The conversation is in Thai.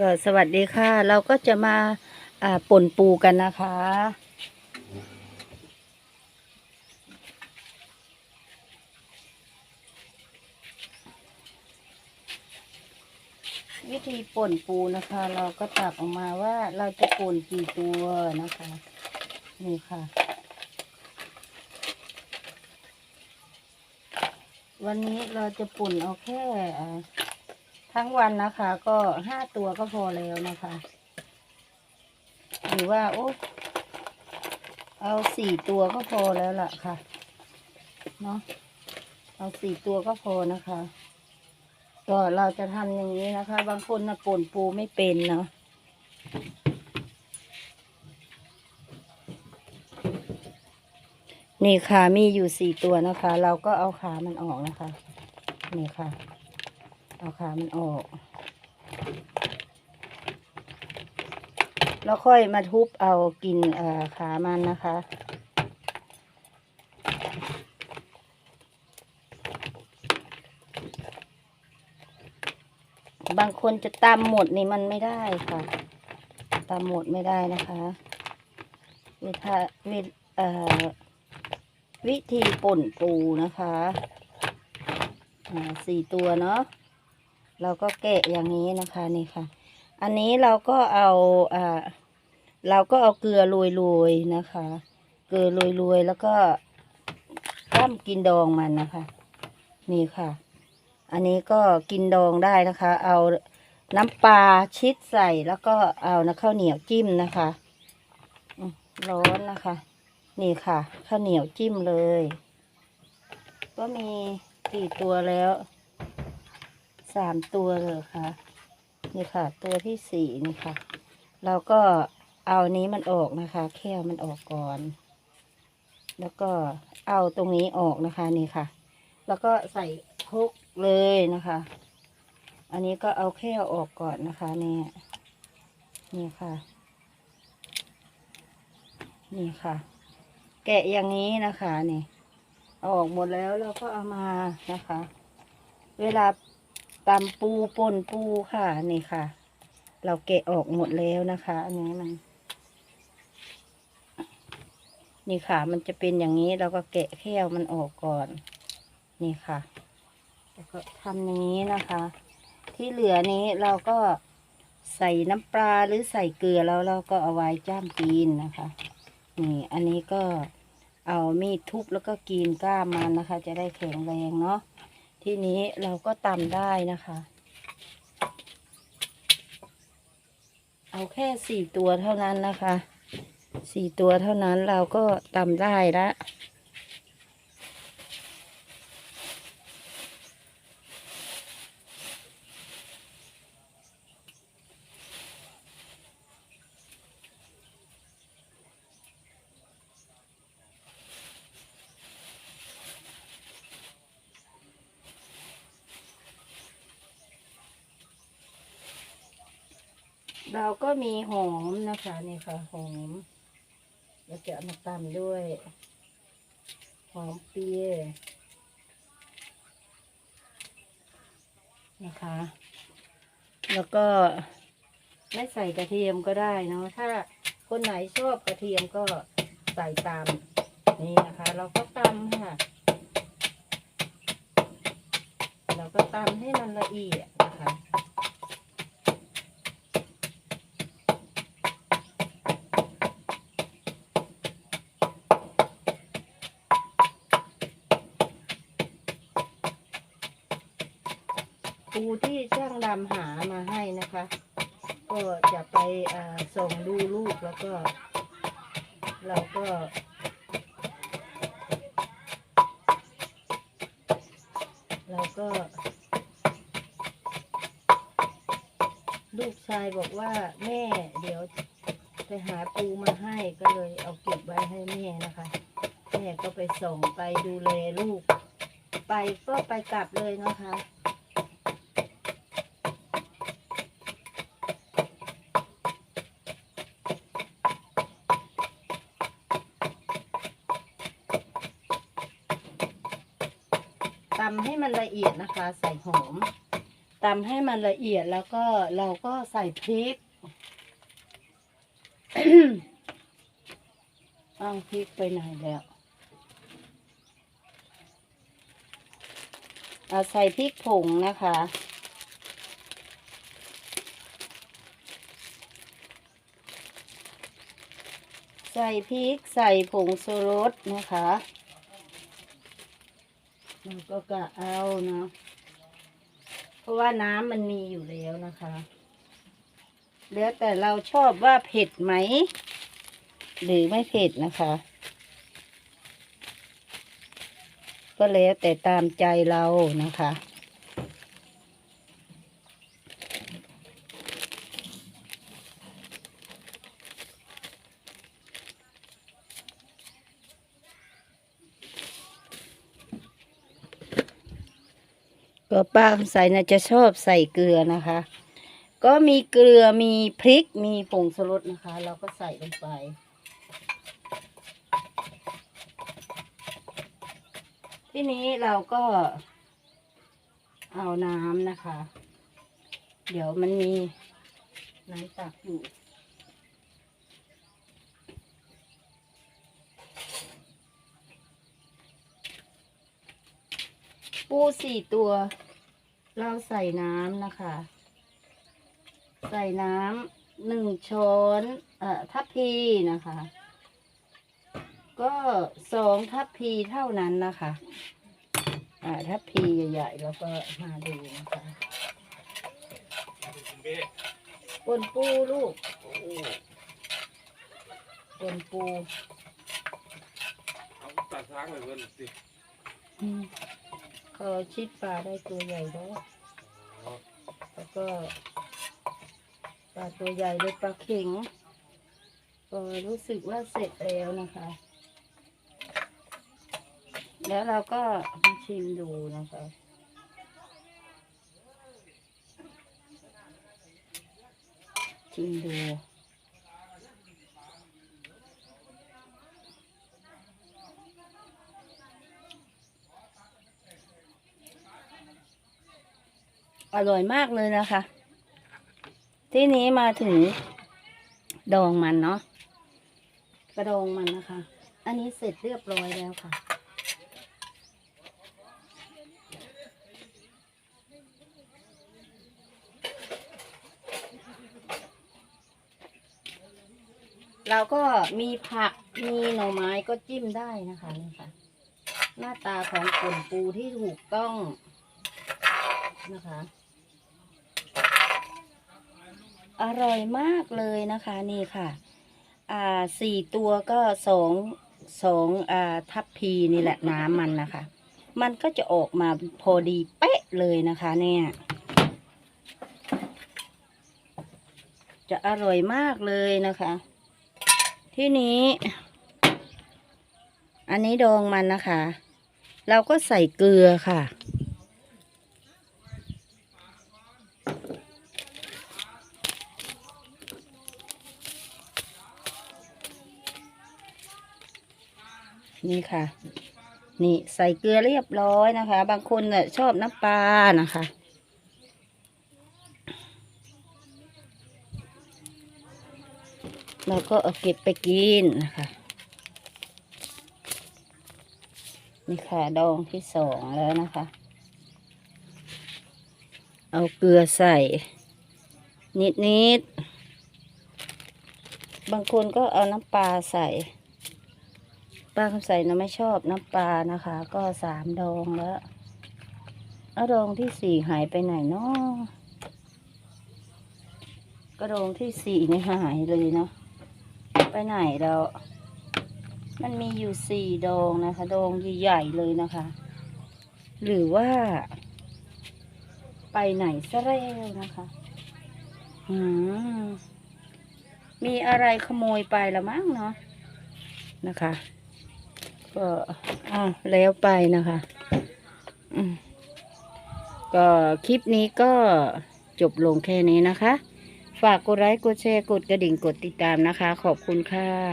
ก็สวัสดีค่ะ เราก็จะมาอ่าป่นปูกันนะคะ วิธีป่นปูนะคะ เราก็ตักออกมาว่าเราจะป่นกี่ตัวนะคะ นี่ค่ะ วันนี้เราจะป่นเอาแค่ ทั้งวันนะคะ ก็ห้าตัวก็พอแล้วนะคะ หรือว่าโอ้เอาสี่ตัวก็พอแล้วล่ะค่ะเนาะเอาสี่ตัวก็พอนะคะ ก็เราจะทำอย่างนี้นะคะ บางคนนะป่นปูไม่เป็นเนาะนี่ค่ะมีอยู่สี่ตัวนะคะ เราก็เอาขามันออกนะคะ นี่ค่ะ เอาขามันออก แล้วค่อยมาทุบเอากินขามันนะคะบางคนจะตำหมดนี่มันไม่ได้ค่ะตำหมดไม่ได้นะคะวิธาวิวิธีป่นปูนะคะสี่ตัวเนาะ เราก็แกะอย่างนี้นะคะนี่ค่ะ อันนี้เราก็เอาอ่าเราก็เอาเกลือโรยๆนะคะ เกลือโรยๆแล้วก็ต้มกินดองมันนะคะ นี่ค่ะ อันนี้ก็กินดองได้นะคะ เอาน้ำปลาชิดใส่แล้วก็เอานะข้าวเหนียวจิ้มนะคะร้อนนะคะ นี่ค่ะ ข้าวเหนียวจิ้มเลย ก็มีกี่ตัวแล้ว สามตัวเลยค่ะ นี่ค่ะ ตัวที่สี่นี่ค่ะ เราก็เอานี้มันออกนะคะ แค่มันออกก่อน แล้วก็เอาตรงนี้ออกนะคะนี่ค่ะ แล้วก็ใส่คลุกเลยนะคะ อันนี้ก็เอาแค่ออกก่อนนะคะเนี่ยนี่ค่ะ นี่ค่ะ แกะอย่างนี้นะคะนี่เอาออกหมดแล้วเราก็เอามานะคะ เวลา ตำปูป่นปูค่ะนี่ค่ะ เราแกะออกหมดแล้วนะคะ อันนี้มัน นี่ค่ะ มันจะเป็นอย่างนี้เราก็แกะแค่วมันออกก่อน นี่ค่ะแล้วก็ทำอย่างนี้นะคะ ที่เหลือนี้เราก็ใส่น้ำปลาหรือใส่เกลือแล้วเราก็เอาไว้จ้ามกินนะคะ นี่อันนี้ก็เอามีดทุบแล้วก็กินกล้ามมันนะคะ จะได้แข็งแรงเนาะ ทีนี้เราก็ตำได้นะคะ เอาแค่สี่ตัวเท่านั้นนะคะ สี่ตัวเท่านั้นเราก็ตำได้ละ เราก็มีหอมนะคะนี่ค่ะหอมเราจะเอามาตำด้วย หอมเปียนะคะ แล้วก็ไม่ใส่กระเทียมก็ได้เนาะถ้าคนไหนชอบกระเทียมก็ใส่ตามนี่นะคะ เราก็ตำค่ะ เราก็ตำให้มันละเอียดนะคะ ปูที่ช่างดำหามาให้นะคะ ก็จะไปส่งดูลูกแล้วก็ เราก็เราก็ ลูกชายบอกว่าแม่เดี๋ยวไปหาปูมาให้ก็เลยเอาเก็บไว้ให้แม่นะคะแม่ก็ไปส่งไปดูแลลูก ไปก็ไปกลับเลยนะคะำให้มันละเอียดนะคะ ใส่หอมตำให้มันละเอียดแล้วก็เราก็ใส่พริกเอาพริกไปไหนแล้วเอาใส่พริกผงนะคะ ใส่พริกใส่ผงชูรสนะคะ แล้วก็กะเอาเนาะเพราะว่าน้ำมันมีอยู่แล้วนะคะ แล้วแต่เราชอบว่าเผ็ดไหม หรือไม่เผ็ดนะคะ ก็แล้วแต่ตามใจเรานะคะ ก็ป้าใส่นะจะชอบใส่เกลือนะคะ ก็มีเกลือมีพริกมีผงชูรสนะคะ เราก็ใส่ลงไป ทีนี้เราก็ เอาน้ำนะคะ เดี๋ยวมันมีน้ำตักอยู่ปูสี่ตัว เราใส่น้ำนะคะ ใส่น้ำหนึ่งช้อนเอ่อทัพพีนะคะ ก็สองทัพพีเท่านั้นนะคะอ่าทัพพีใหญ่ๆแล้วก็มาดูนะคะปนปูลูกปนปู เอาตัดช้างเลยเพื่อนสิอืม พอชิดปลาได้ตัวใหญ่แล้วแล้วก็ปลาตัวใหญ่เลยปลาเข็งก็รู้สึกว่าเสร็จแล้วนะคะ แล้วเราก็มาชิมดูนะคะ ชิมดู อร่อยมากเลยนะคะ ที่นี้มาถึงดองมันเนาะกระดองมันนะคะ อันนี้เสร็จเรียบร้อยแล้วค่ะ เราก็มีผักมีหน่อไม้ก็จิ้มได้นะคะนี่ค่ะ หน้าตาของป่นปูที่ถูกต้องนะคะ อร่อยมากเลยนะคะนี่ค่ะ อ่าสี่ตัวก็สองสองอ่าทัพพีนี่แหละน้ำมันนะคะ มันก็จะออกมาพอดีเป๊ะเลยนะคะเนี่ย จะอร่อยมากเลยนะคะ ที่นี้ อันนี้ดองมันนะคะ เราก็ใส่เกลือค่ะ นี่ค่ะ นี่ใส่เกลือเรียบร้อยนะคะ บางคนน่ะชอบน้ำปลานะคะ เราก็เอาเก็บไปกินนะคะ นี่ค่ะดองที่สองแล้วนะคะ เอาเกลือใส่นิดนิดๆบางคนก็เอาน้ำปลาใส่ ป้าคำใส่นะไม่ชอบน้ำปลานะคะ ก็สามดองแล้วแล้วดองที่สี่หายไปไหนเนาะก็ดองที่สี่นี่หายเลยเนาะไปไหนแล้วมันมีอยู่สี่ดองนะคะดองใหญ่ๆเลยนะคะ หรือว่า ไปไหนซะแล้วนะคะอืมมีอะไรขโมยไปละมั้งเนาะนะคะ ก็อ้าวแล้วไปนะคะก็คลิปนี้ก็จบลงแค่นี้นะคะ ฝากกดไลค์กดแชร์กดกระดิ่งกดติดตามนะคะ ขอบคุณค่ะ